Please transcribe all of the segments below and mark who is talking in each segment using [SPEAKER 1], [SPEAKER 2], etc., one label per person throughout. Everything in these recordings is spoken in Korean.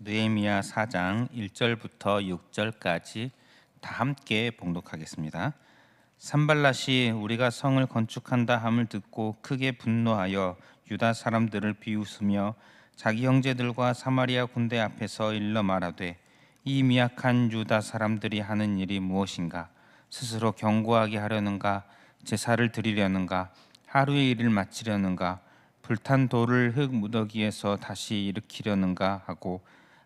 [SPEAKER 1] 느헤미야 4장 1절부터 6절까지 다 함께 봉독하겠습니다. 산발랏이 우리가 성을 건축한다 함을 듣고 크게 분노하여 유다 사람들을 비웃으며 자기 형제들과 사마리아 군대 앞에서 일러 말하되 이 미약한 유다 사람들이 하는 일이 무엇인가? 스스로 경고하게 하려는가? 제사를 드리려는가? 하루의 일을 마치려는가? 불탄 돌을 흙 무더기에서 다시 일으키려는가? 하고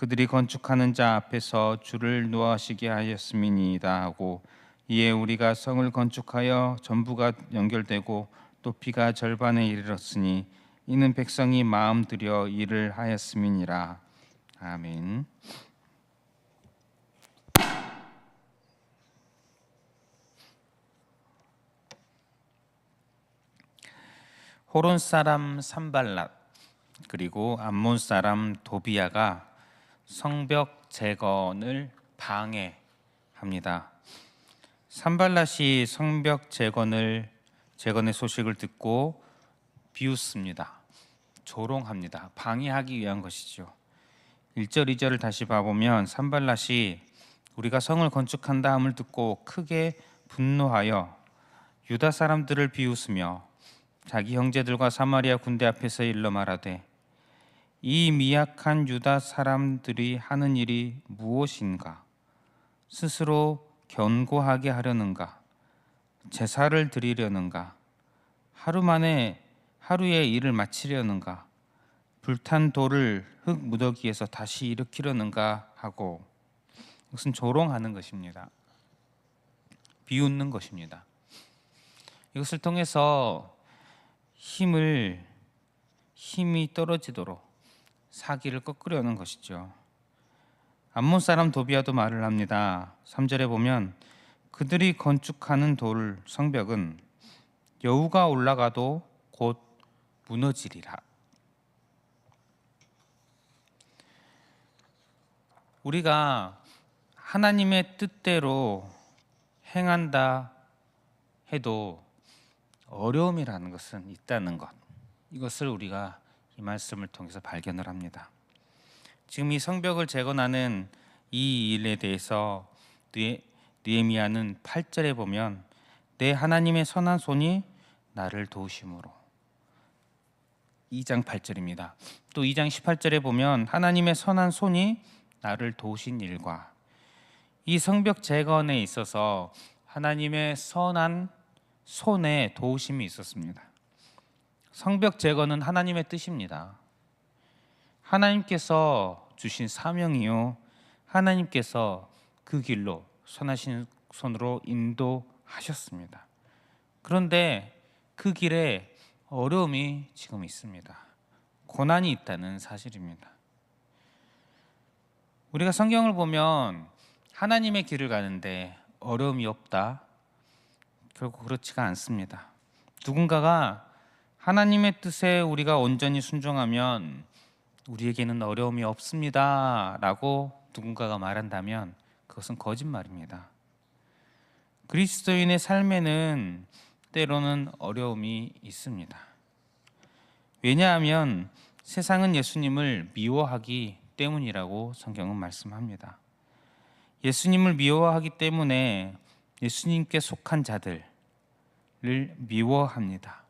[SPEAKER 1] 그들이 건축하는 자 앞에서 주를 노하시게 하였음이니이다 하고 이에 우리가 성을 건축하여 전부가 연결되고 높이가 절반에 이르렀으니 이는 백성이 마음 들여 일을 하였음이니라 아멘. 호론 사람 산발랏 그리고 암몬 사람 도비아가 성벽 재건을 방해합니다. 산발랏이 성벽 재건을 재건의 소식을 듣고 비웃습니다. 조롱합니다. 방해하기 위한 것이죠. 1절 2절을 다시 봐보면 산발랏이 우리가 성을 건축한다 함을 듣고 크게 분노하여 유다 사람들을 비웃으며 자기 형제들과 사마리아 군대 앞에서 일러 말하되 이 미약한 유다 사람들이 하는 일이 무엇인가? 스스로 견고하게 하려는가? 제사를 드리려는가? 하루 만에 하루의 일을 마치려는가? 불탄 돌을 흙 무더기에서 다시 일으키려는가? 하고 이것은 조롱하는 것입니다. 비웃는 것입니다. 이것을 통해서 힘을 힘이 떨어지도록 사기를 꺾으려는 것이죠. 암몬 사람 도비아도 말을 합니다. 3절에 보면 그들이 건축하는 돌 성벽은 여우가 올라가도 곧 무너지리라. 우리가 하나님의 뜻대로 행한다 해도 어려움이라는 것은 있다는 것. 이것을 우리가 이 말씀을 통해서 발견을 합니다. 지금 이 성벽을 재건하는 이 일에 대해서 느헤미야는 8절에 보면 내 하나님의 선한 손이 나를 도우심으로 2장 8절입니다. 또 2장 18절에 보면 하나님의 선한 손이 나를 도우신 일과 이 성벽 재건에 있어서 하나님의 선한 손에 도우심이 있었습니다. 성벽 재건은 하나님의 뜻입니다. 하나님께서 주신 사명이요. 하나님께서 그 길로 선하신 손으로 인도하셨습니다. 그런데 그 길에 어려움이 지금 있습니다. 고난이 있다는 사실입니다. 우리가 성경을 보면 하나님의 길을 가는데 어려움이 없다. 결국 그렇지가 않습니다. 누군가가 하나님의 뜻에 우리가 온전히 순종하면 우리에게는 어려움이 없습니다 라고 누군가가 말한다면 그것은 거짓말입니다. 그리스도인의 삶에는 때로는 어려움이 있습니다. 왜냐하면 세상은 예수님을 미워하기 때문이라고 성경은 말씀합니다. 예수님을 미워하기 때문에 예수님께 속한 자들을 미워합니다.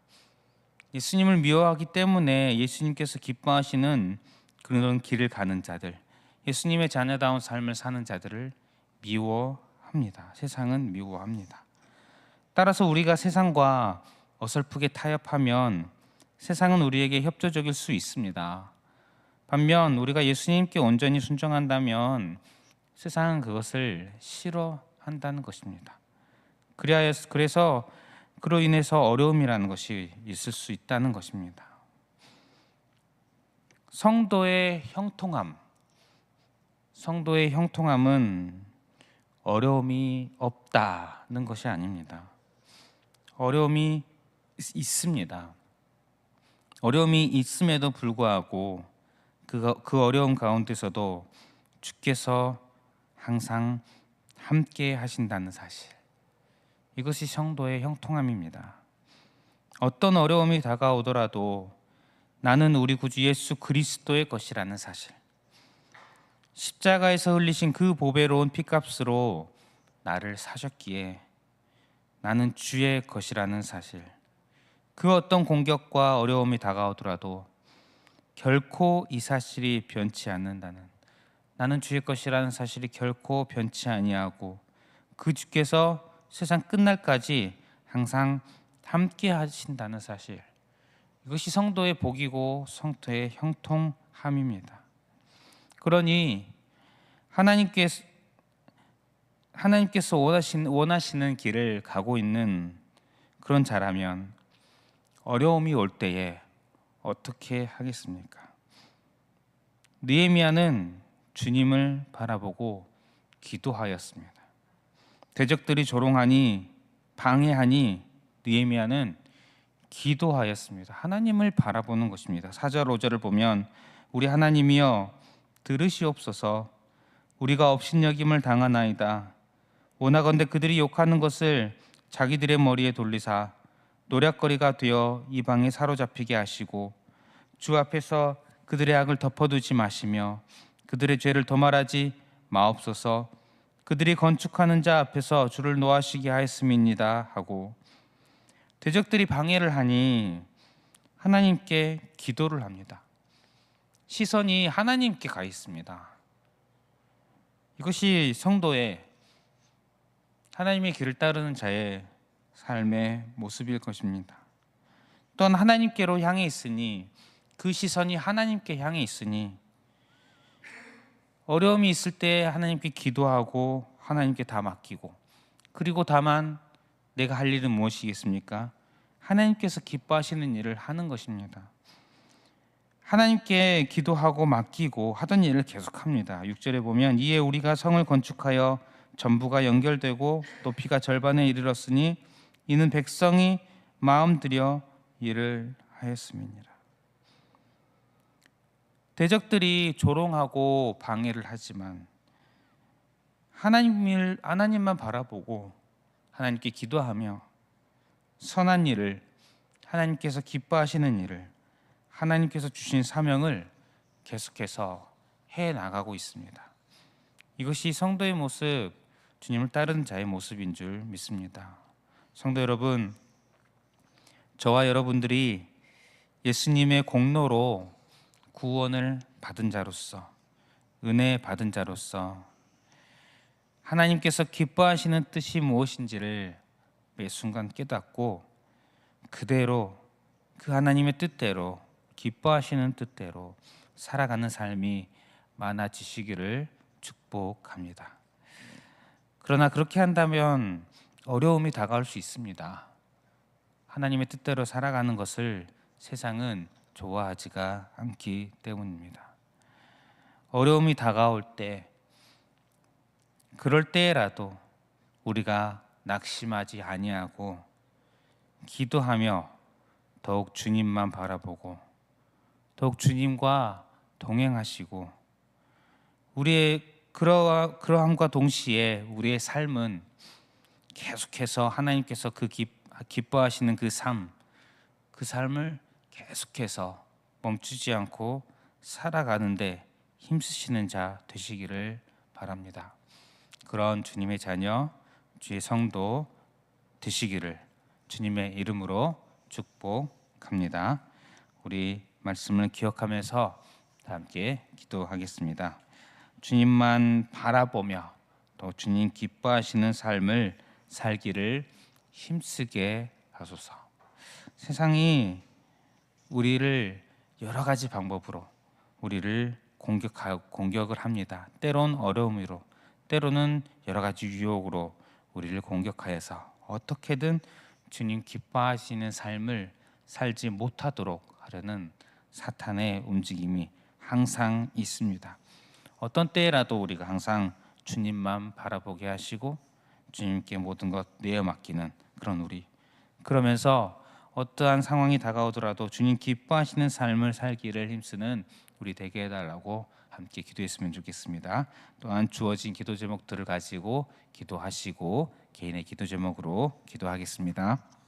[SPEAKER 1] 예수님을 미워하기 때문에 예수님께서 기뻐하시는 그런 길을 가는 자들, 예수님의 자녀다운 삶을 사는 자들을 미워합니다. 세상은 미워합니다. 따라서 우리가 세상과 어설프게 타협하면 세상은 우리에게 협조적일 수 있습니다. 반면 우리가 예수님께 온전히 순종한다면 세상은 그것을 싫어한다는 것입니다. 그래서 그로 인해서 어려움이라는 것이 있을 수 있다는 것입니다. 성도의 형통함, 성도의 형통함은 어려움이 없다는 것이 아닙니다. 어려움이 있- 있습니다. 어려움이 있음에도 불구하고 그, 그 어려움 가운데서도 주께서 항상 함께 하신다는 사실. 이것이 성도의 형통함입니다. 어떤 어려움이 다가오더라도 나는 우리 구주 예수 그리스도의 것이라는 사실. 십자가에서 흘리신 그 보배로운 피값으로 나를 사셨기에 나는 주의 것이라는 사실. 그 어떤 공격과 어려움이 다가오더라도 결코 이 사실이 변치 않는다는 나는 주의 것이라는 사실이 결코 변치 아니하고 그 주께서 세상 끝날까지 항상 함께 하신다는 사실. 이것이 성도의 복이고 성도의 형통함입니다. 그러니 하나님께서 하나님께서 원하시는, 원하시는 길을 가고 있는 그런 자라면 어려움이 올 때에 어떻게 하겠습니까? 느헤미야는 주님을 바라보고 기도하였습니다. 대적들이 조롱하니 방해하니 느헤미야는 기도하였습니다. 하나님을 바라보는 것입니다. 4절 5절을 보면 우리 하나님이여 들으시옵소서 우리가 업신여김을 당하나이다. 원하건대 그들이 욕하는 것을 자기들의 머리에 돌리사 노략거리가 되어 이방에 사로잡히게 하시고 주 앞에서 그들의 악을 덮어두지 마시며 그들의 죄를 더 말하지 마옵소서 그들이 건축하는 자 앞에서 주를 노하시게 하였음이니이다 하고 대적들이 방해를 하니 하나님께 기도를 합니다. 시선이 하나님께 가 있습니다. 이것이 성도의 하나님의 길을 따르는 자의 삶의 모습일 것입니다. 또한 하나님께로 향해 있으니 그 시선이 하나님께 향해 있으니 어려움이 있을 때 하나님께 기도하고 하나님께 다 맡기고 그리고 다만 내가 할 일은 무엇이겠습니까? 하나님께서 기뻐하시는 일을 하는 것입니다. 하나님께 기도하고 맡기고 하던 일을 계속합니다. 6절에 보면 이에 우리가 성을 건축하여 전부가 연결되고 높이가 절반에 이르렀으니 이는 백성이 마음 들여 일을 하였음이니라. 대적들이 조롱하고 방해를 하지만 하나님을 하나님만 바라보고 하나님께 기도하며 선한 일을 하나님께서 기뻐하시는 일을 하나님께서 주신 사명을 계속해서 해 나가고 있습니다. 이것이 성도의 모습, 주님을 따르는 자의 모습인 줄 믿습니다. 성도 여러분, 저와 여러분들이 예수님의 공로로 구원을 받은 자로서 은혜 받은 자로서 하나님께서 기뻐하시는 뜻이 무엇인지를 매 순간 깨닫고 그대로 그 하나님의 뜻대로 기뻐하시는 뜻대로 살아가는 삶이 많아지시기를 축복합니다. 그러나 그렇게 한다면 어려움이 다가올 수 있습니다. 하나님의 뜻대로 살아가는 것을 세상은 좋아하지가 않기 때문입니다. 어려움이 다가올 때, 그럴 때라도 우리가 낙심하지 아니하고 기도하며 더욱 주님만 바라보고 더욱 주님과 동행하시고 우리의 그러하, 그러함과 동시에 우리의 삶은 계속해서 하나님께서 그 기, 기뻐하시는 그 삶, 그 삶을 계속해서 멈추지 않고 살아가는데 힘쓰시는 자 되시기를 바랍니다. 그런 주님의 자녀, 주의 성도 되시기를 주님의 이름으로 축복합니다. 우리 말씀을 기억하면서 다 함께 기도하겠습니다. 주님만 바라보며 또 주님 기뻐하시는 삶을 살기를 힘쓰게 하소서. 세상이 우리를 여러 가지 방법으로 우리를 공격하, 공격을 합니다. 때론 어려움으로, 때로는 여러 가지 유혹으로 우리를 공격하여서 어떻게든 주님 기뻐하시는 삶을 살지 못하도록 하려는 사탄의 움직임이 항상 있습니다. 어떤 때라도 우리가 항상 주님만 바라보게 하시고 주님께 모든 것 내어 맡기는 그런 우리 그러면서 어떠한 상황이 다가오더라도 주님 기뻐하시는 삶을 살기를 힘쓰는 우리 되게 해달라고 함께 기도했으면 좋겠습니다. 또한 주어진 기도 제목들을 가지고 기도하시고 개인의 기도 제목으로 기도하겠습니다.